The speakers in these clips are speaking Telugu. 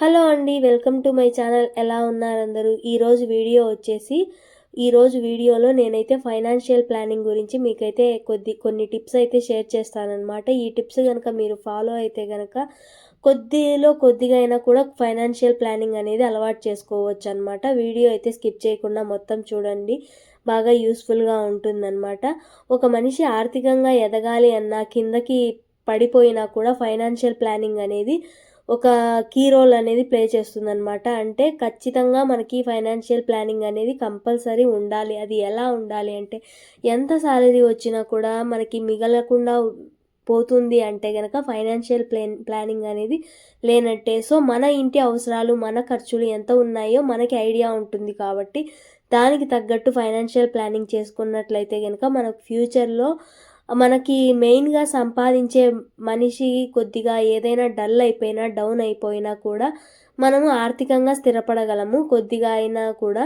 హలో అండి వెల్కమ్ టు మై ఛానల్. ఎలా ఉన్నారు అందరూ? ఈరోజు వీడియో వచ్చేసి ఈరోజు వీడియోలో నేనైతే ఫైనాన్షియల్ ప్లానింగ్ గురించి మీకైతే కొద్ది కొన్ని టిప్స్ అయితే షేర్ చేస్తానన్నమాట. ఈ టిప్స్ కనుక మీరు ఫాలో అయితే కనుక కొద్దిలో కొద్దిగా అయినా కూడా ఫైనాన్షియల్ ప్లానింగ్ అనేది అలవాటు చేసుకోవచ్చు అనమాట వీడియో అయితే స్కిప్ చేయకుండా మొత్తం చూడండి. బాగా యూస్ఫుల్గా ఉంటుందన్నమాట. ఒక మనిషి ఆర్థికంగా ఎదగాలి అన్నా కిందకి పడిపోయినా కూడా ఫైనాన్షియల్ ప్లానింగ్ అనేది ఒక కీ రోల్ అనేది ప్లే చేస్తుందన్నమాట. అంటే ఖచ్చితంగా మనకి ఫైనాన్షియల్ ప్లానింగ్ అనేది కంపల్సరీ ఉండాలి. అది ఎలా ఉండాలి అంటే ఎంత శాలరీ వచ్చినా కూడా మనకి మిగలకుండా పోతుంది అంటే కనుక ఫైనాన్షియల్ ప్లాన్ ప్లానింగ్ అనేది లేనట్టే. సో మన ఇంటి అవసరాలు మన ఖర్చులు ఎంత ఉన్నాయో మనకి ఐడియా ఉంటుంది కాబట్టి దానికి తగ్గట్టు ఫైనాన్షియల్ ప్లానింగ్ చేసుకున్నట్లయితే కనుక మనకు ఫ్యూచర్లో మనకి మెయిన్గా సంపాదించే మనిషి కొద్దిగా ఏదైనా డల్ అయిపోయినా డౌన్ అయిపోయినా కూడా మనము ఆర్థికంగా స్థిరపడగలము. కొద్దిగా అయినా కూడా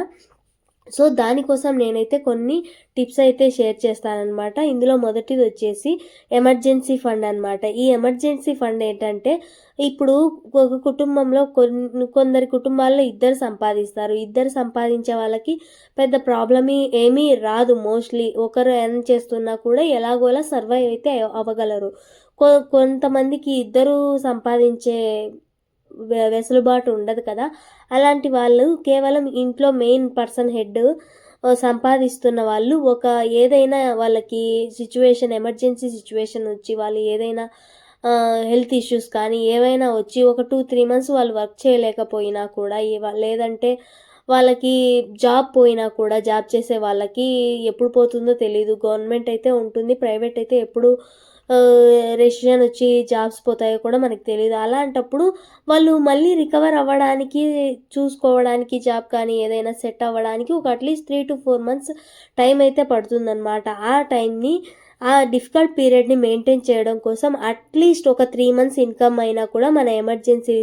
సో దానికోసం నేనైతే కొన్ని టిప్స్ అయితే షేర్ చేస్తానన్నమాట. ఇందులో మొదటిది వచ్చేసి ఎమర్జెన్సీ ఫండ్ అనమాట ఈ ఎమర్జెన్సీ ఫండ్ ఏంటంటే ఇప్పుడు ఒక కుటుంబంలో కొన్ని కొందరి కుటుంబాల్లో ఇద్దరు సంపాదిస్తారు. ఇద్దరు సంపాదించే వాళ్ళకి పెద్ద ప్రాబ్లమ్ ఏమీ రాదు మోస్ట్లీ. ఒకరు ఎర్న్ చేస్తున్నా కూడా ఎలాగోలా సర్వైవ్ అయితే అవ్వగలరు. కొంతమందికి ఇద్దరు సంపాదించే వెసులుబాటు ఉండదు కదా. అలాంటి వాళ్ళు కేవలం ఇంట్లో మెయిన్ పర్సన్ హెడ్ సంపాదిస్తున్న వాళ్ళు ఒక ఏదైనా వాళ్ళకి సిచ్యువేషన్ ఎమర్జెన్సీ సిచ్యువేషన్ వచ్చి వాళ్ళు ఏదైనా హెల్త్ ఇష్యూస్ కానీ ఏవైనా వచ్చి ఒక టూ త్రీ మంత్స్ వాళ్ళు వర్క్ చేయలేకపోయినా కూడా లేదంటే వాళ్ళకి జాబ్ పోయినా కూడా జాబ్ చేసే వాళ్ళకి ఎప్పుడు పోతుందో తెలియదు గవర్నమెంట్ అయితే ఉంటుంది ప్రైవేట్ అయితే ఎప్పుడు రెసిషన్ వచ్చి జాబ్స్ పోతాయో కూడా మనకు తెలియదు అలాంటప్పుడు వాళ్ళు మళ్ళీ రికవర్ అవ్వడానికి చూసుకోవడానికి జాబ్ కానీ ఏదైనా సెట్ అవ్వడానికి ఒక at least three to four months time అయితే పడుతుందన్నమాట. ఆ టైంని ఆ డిఫికల్ట్ పీరియడ్ని మెయింటైన్ చేయడం కోసం అట్లీస్ట్ ఒక త్రీ మంత్స్ ఇన్కమ్ అయినా కూడా మన ఎమర్జెన్సీ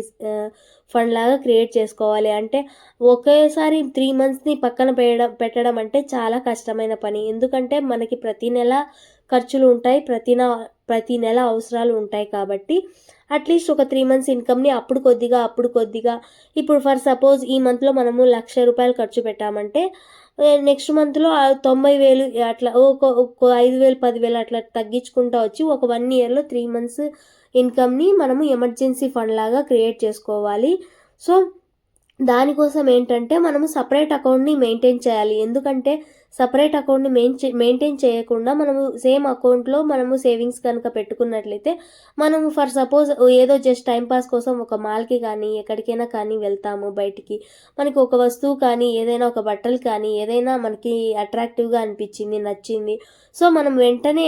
ఫండ్ లాగా క్రియేట్ చేసుకోవాలి. అంటే ఒకేసారి త్రీ మంత్స్ని పక్కన పెట్టడం పెట్టడం అంటే చాలా కష్టమైన పని. ఎందుకంటే మనకి ప్రతి నెల ఖర్చులు ఉంటాయి ప్రతి ప్రతి నెల అవసరాలు ఉంటాయి కాబట్టి అట్లీస్ట్ ఒక త్రీ మంత్స్ ఇన్కమ్ని అప్పుడు కొద్దిగా అప్పుడు కొద్దిగా. ఇప్పుడు ఫర్ సపోజ్ ఈ మంత్లో మనము లక్ష రూపాయలు ఖర్చు పెట్టామంటే నెక్స్ట్ మంత్లో తొంభై వేలు అట్లా ఒక ఐదు వేలు పదివేలు అట్లా తగ్గించుకుంటా వచ్చి ఒక వన్ ఇయర్లో త్రీ మంత్స్ ఇన్కమ్ని మనము ఎమర్జెన్సీ ఫండ్ లాగా క్రియేట్ చేసుకోవాలి. సో దానికోసం ఏంటంటే మనము సపరేట్ అకౌంట్ని మెయింటైన్ చేయాలి. ఎందుకంటే సపరేట్ అకౌంట్ని మెయిన్ మెయింటైన్ చేయకుండా మనము సేమ్ అకౌంట్లో మనము సేవింగ్స్ కనుక పెట్టుకున్నట్లయితే మనము ఫర్ సపోజ్ ఏదో జస్ట్ టైంపాస్ కోసం ఒక మాల్కి కానీ ఎక్కడికైనా కానీ వెళ్తాము బయటికి. మనకి ఒక వస్తువు కానీ ఏదైనా ఒక బట్టలు కానీ ఏదైనా మనకి అట్రాక్టివ్గా అనిపించింది నచ్చింది. సో మనం వెంటనే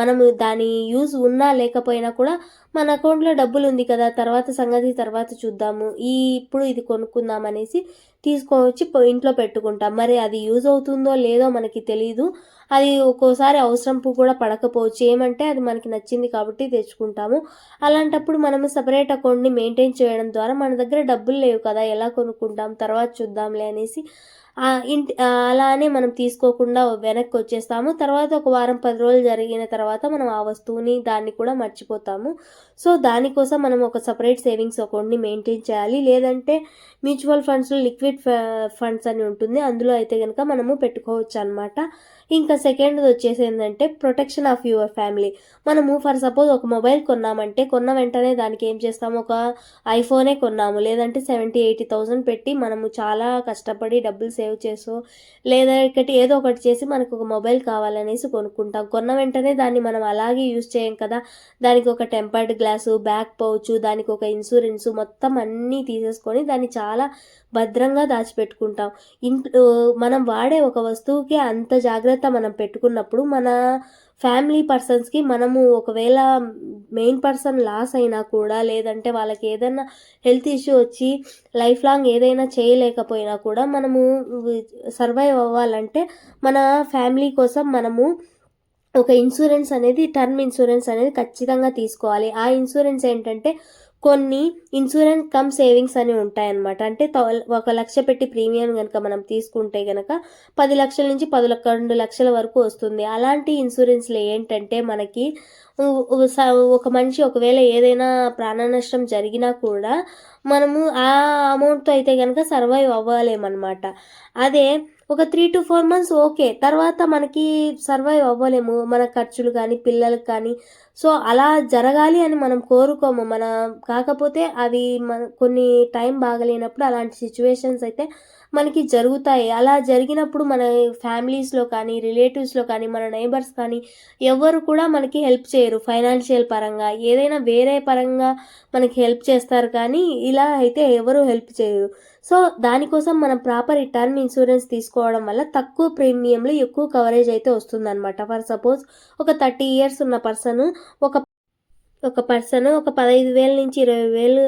మనము దాని యూజ్ ఉన్నా లేకపోయినా కూడా మన అకౌంట్లో డబ్బులు ఉంది కదా తర్వాత సంగతి తర్వాత చూద్దాము. ఈ ఇప్పుడు ఇది కొనుక్కుందాం అనేసి తీసుకొచ్చి ఇంట్లో పెట్టుకుంటాం. మరి అది యూజ్ అవుతుందో లేదో మనకి తెలియదు అది ఒక్కోసారి అవసరం కూడా పడకపోవచ్చు. ఏమంటే అది మనకి నచ్చింది కాబట్టి తెచ్చుకుంటాము. అలాంటప్పుడు మనము సపరేట్ అకౌంట్ని మెయింటైన్ చేయడం ద్వారా మన దగ్గర డబ్బులు లేవు కదా ఎలా కొనుక్కుంటాం తర్వాత చూద్దాంలే అనేసి ఇంటి అలానే మనం తీసుకోకుండా వెనక్కి వచ్చేస్తాము. తర్వాత ఒక వారం పది రోజులు జరిగిన తర్వాత మనం ఆ వస్తువుని దాన్ని కూడా మర్చిపోతాము. సో దానికోసం మనం ఒక సపరేట్ సేవింగ్స్ అకౌంట్ని మెయింటైన్ చేయాలి. లేదంటే మ్యూచువల్ ఫండ్స్లో లిక్విడ్ ఫండ్స్ అని ఉంటుంది. అందులో అయితే కనుక మనము పెట్టుకోవచ్చు అనమాట ఇంకా సెకండ్ వచ్చేసి ఏంటంటే ప్రొటెక్షన్ ఆఫ్ యువర్ ఫ్యామిలీ మనము ఫర్ సపోజ్ ఒక మొబైల్ కొన్నామంటే కొన్న వెంటనే దానికి ఏం చేస్తాము? ఒక ఐఫోనే కొన్నాము. లేదంటే సెవెంటీ ఎయిటీ థౌసండ్ పెట్టి మనము చాలా కష్టపడి డబ్బులు సేవ్ చేసు లేదా ఒకటి ఏదో ఒకటి చేసి మనకు ఒక మొబైల్ కావాలనేసి కొనుక్కుంటాం. కొన్న వెంటనే దాన్ని మనం అలాగే యూజ్ చేయం కదా. దానికి ఒక టెంపర్డ్ గ్లాసు బ్యాక్ పౌచ్ దానికి ఒక ఇన్సూరెన్స్ మొత్తం అన్నీ తీసేసుకొని దాన్ని చాలా భద్రంగా దాచిపెట్టుకుంటాం. ఇంట్లో మనం వాడే ఒక వస్తువుకి అంత జాగ్రత్త మనం పెట్టుకున్నప్పుడు మన ఫ్యామిలీ పర్సన్స్కి మనము ఒకవేళ మెయిన్ పర్సన్ లాస్ అయినా కూడా లేదంటే వాళ్ళకి ఏదైనా హెల్త్ ఇష్యూ వచ్చి లైఫ్ లాంగ్ ఏదైనా చేయలేకపోయినా కూడా మనము సర్వైవ్ అవ్వాలంటే మన ఫ్యామిలీ కోసం మనము ఒక ఇన్సూరెన్స్ అనేది టర్మ్ ఇన్సూరెన్స్ అనేది ఖచ్చితంగా తీసుకోవాలి. ఆ ఇన్సూరెన్స్ ఏంటంటే కొన్ని ఇన్సూరెన్స్ కమ్ సేవింగ్స్ అని ఉంటాయన్నమాట. అంటే ఒక లక్ష పెట్టి ప్రీమియం కనుక మనం తీసుకుంటే కనుక పది లక్షల నుంచి పదకొండు లక్షల వరకు వస్తుంది. అలాంటి ఇన్సూరెన్స్లు ఏంటంటే మనకి స- ఒక మనిషి ఒకవేళ ఏదైనా ప్రాణ నష్టం జరిగినా కూడా మనము ఆ అమౌంట్తో అయితే కనుక సర్వైవ్ అవ్వలేమన్నమాట. అదే ఒక three to four months okay తర్వాత మనకి సర్వైవ్ అవ్వలేము మన ఖర్చులు కానీ పిల్లలకు కానీ. సో అలా జరగాలి అని మనం కోరుకోము. మన కాకపోతే అవి మన కొన్ని టైం బాగలేనప్పుడు అలాంటి సిచ్యువేషన్స్ అయితే మనకి జరుగుతాయి. అలా జరిగినప్పుడు మన ఫ్యామిలీస్లో కానీ రిలేటివ్స్లో కానీ మన నైబర్స్ కానీ ఎవరు కూడా మనకి హెల్ప్ చేయరు ఫైనాన్షియల్ పరంగా. ఏదైనా వేరే పరంగా మనకి హెల్ప్ చేస్తారు కానీ ఇలా అయితే ఎవరు హెల్ప్ చేయరు. సో దానికోసం మనం ప్రాపర్ టర్మ్ ఇన్సూరెన్స్ తీసుకోవడం వల్ల తక్కువ ప్రీమియంలో ఎక్కువ కవరేజ్ అయితే వస్తుందన్నమాట. ఫర్ సపోజ్ ఒక థర్టీ ఇయర్స్ ఉన్న పర్సన్ ఒక ఒక పర్సన్ ఒక పదహైదు వేల నుంచి ఇరవై వేలు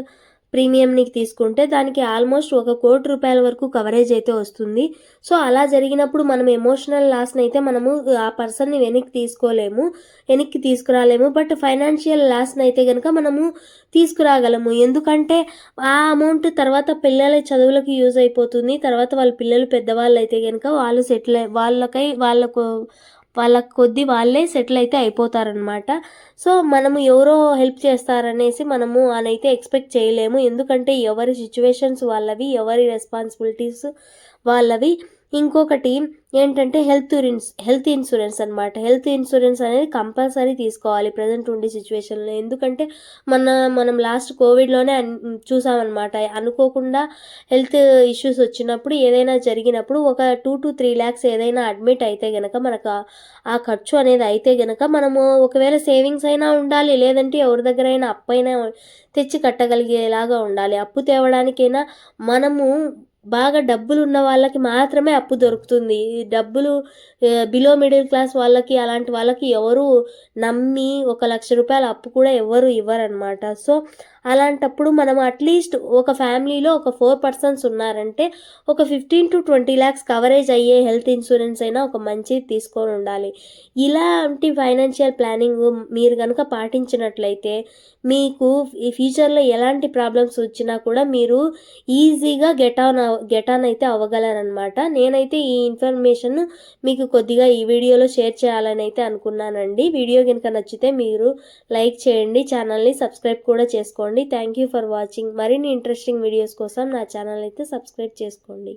ప్రీమియంని తీసుకుంటే దానికి ఆల్మోస్ట్ ఒక కోటి రూపాయల వరకు కవరేజ్ అయితే వస్తుంది. సో అలా జరిగినప్పుడు మనం ఎమోషనల్ లాస్ని అయితే మనము ఆ పర్సన్ని వెనక్కి తీసుకోలేము వెనక్కి తీసుకురాలేము. బట్ ఫైనాన్షియల్ లాస్ని అయితే కనుక మనము తీసుకురాగలము. ఎందుకంటే ఆ అమౌంట్ తర్వాత పిల్లల చదువులకు యూజ్ అయిపోతుంది. తర్వాత వాళ్ళ పిల్లలు పెద్దవాళ్ళు అయితే కనుక వాళ్ళు సెటిల్ వాళ్ళకై వాళ్ళకు వాళ్ళ కొద్ది వాళ్ళే సెటిల్ అయితే అయిపోతారనమాట సో మనము ఎవరో హెల్ప్ చేస్తారనేసి మనము అనైతే ఎక్స్పెక్ట్ చేయలేము. ఎందుకంటే ఎవరి సిచ్యువేషన్స్ వాళ్ళవి ఎవరి రెస్పాన్సిబిలిటీస్ వాళ్ళవి. ఇంకొకటి ఏంటంటే హెల్త్ ఇన్స్ హెల్త్ ఇన్సూరెన్స్ అనమాట హెల్త్ ఇన్సూరెన్స్ అనేది కంపల్సరీ తీసుకోవాలి ప్రజెంట్ ఉండే సిచ్యువేషన్లో. ఎందుకంటే మన మనం లాస్ట్ కోవిడ్లోనే అన్ చూసామన్నమాట. అనుకోకుండా హెల్త్ ఇష్యూస్ వచ్చినప్పుడు ఏదైనా జరిగినప్పుడు ఒక టూ టు త్రీ ల్యాక్స్ ఏదైనా అడ్మిట్ అయితే గనక మనకు ఆ- ఖర్చు అనేది అయితే గనక మనము ఒకవేళ సేవింగ్స్ అయినా ఉండాలి లేదంటే ఎవరి దగ్గర అయినా అప్పైనా తెచ్చి కట్టగలిగేలాగా ఉండాలి. అప్పు తేవడానికైనా మనము బాగా డబ్బులు ఉన్న వాళ్ళకి మాత్రమే అప్పు దొరుకుతుంది. ఈ డబ్బులు బిలో మిడిల్ క్లాస్ వాళ్ళకి అలాంటి వాళ్ళకి ఎవరు నమ్మి ఒక లక్ష రూపాయల అప్పు కూడా ఎవరు ఇవ్వరనమాట సో అలాంటప్పుడు మనం అట్లీస్ట్ ఒక ఫ్యామిలీలో ఒక ఫోర్ పర్సన్స్ ఉన్నారంటే ఒక fifteen to twenty lakhs coverage అయ్యే హెల్త్ ఇన్సూరెన్స్ అయినా ఒక మంచిది తీసుకొని ఉండాలి. ఇలాంటి ఫైనాన్షియల్ ప్లానింగ్ మీరు కనుక పాటించినట్లయితే మీకు ఈ ఫ్యూచర్లో ఎలాంటి ప్రాబ్లమ్స్ వచ్చినా కూడా మీరు ఈజీగా గెట్ ఆన్ గెట్ ఆన్ అయితే అవ్వగలరనమాట నేనైతే ఈ ఇన్ఫర్మేషన్ మీకు కొద్దిగా ఈ వీడియోలో షేర్ చేయాలని అయితే అనుకున్నానండి. వీడియో కనుక నచ్చితే మీరు లైక్ చేయండి ఛానల్ని సబ్స్క్రైబ్ కూడా చేసుకోండి. చేసుకోండి. థ్యాంక్ యూ ఫర్ వాచింగ్ మరిన్ని ఇంట్రెస్టింగ్ వీడియోస్ కోసం నా ఛానల్ అయితే సబ్స్క్రైబ్ చేసుకోండి.